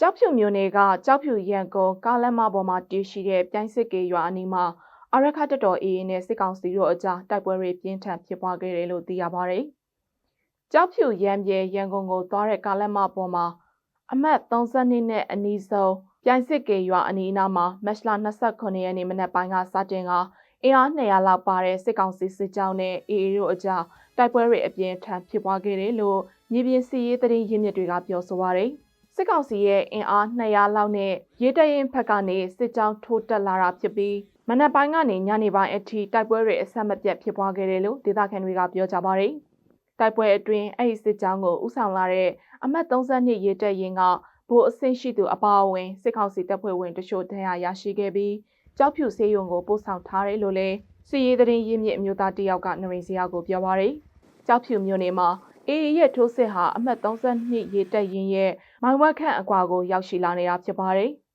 ကြောက်ဖြူမြို့နယ်ကကြောက်ဖြူရန်ကုန်ကားလမ်းမပေါ်မှာတည်ရှိတဲ့ပြိုင်းစစ်ကေရွာအနီးမှာအရခတ်တတော်အေးနဲ့စစ်ကောင်စီတို့အကြားတိုက်ပွဲတွေပြင်းထန်ဖြစ်ပွားခဲ့တယ်လို့သိရပါတယ်။ကြောက်ဖြူရန်ပြေရန်ကုန်ကိုသွားတဲ့ကားလမ်းမပေါ်မှာအမှတ်32နဲ့အနီးဆုံးပြိုင်းစစ်ကေရွာအနီးအနားမှာမက်လ29ရက်နေ့မနက်ပိုင်းကစတင်ကအင်အား200လောက်ပါတဲ့စစ်ကောင်စီစစ်ကြောင်းနဲ့အေအေတို့အကြားတိုက်ပွဲတွေအပြင်းထန်ဖြစ်ပွားခဲ့တယ်လို့မြေပြင်စီရေးသတင်းရင်းမြစ်တွေကပြောဆိုပါရယ် စစ်ကောင်စီရဲ့အင်အား200လောက်နဲ့ရေးတရင်ဘက်ကနေစစ်ကြောင်းထိုးတက်လာတာဖြစ်ပြီးမနက်ပိုင်းကနေညနေပိုင်းအထိတိုက်ပွဲတွေအဆက်မပြတ်ဖြစ်ပွားခဲ့တယ်လို့ဒေသခံတွေကပြောကြပါရယ်တိုက်ပွဲအတွင်းအဲ့ဒီစစ်ကြောင်းကိုဥဆောင်လာတဲ့အမှတ်32ရေးတက်ရင်ကဗိုလ်အဆင့်ရှိသူအပါအဝင်စစ်ကောင်စီတပ်ဖွဲ့ဝင်တချို့တရားရရှိခဲ့ပြီးကြောက်ဖြူဆေးရုံကိုပို့ဆောင်ထားတယ်လို့လည်းစီရေးသတင်းရင်းမြစ်အမျိုးသားတယောက်ကနရိစရာကိုပြောပါရယ်ကြောက်ဖြူမြို့နယ်မှာ အေအေရဲ့ထိုးစစ်ဟာအမှတ်32ရေတက်ရင်ရဲ့မိုင်ဝက်ခန့်အကွာကိုရောက်ရှိလာနေတာဖြစ်ပါတယ်။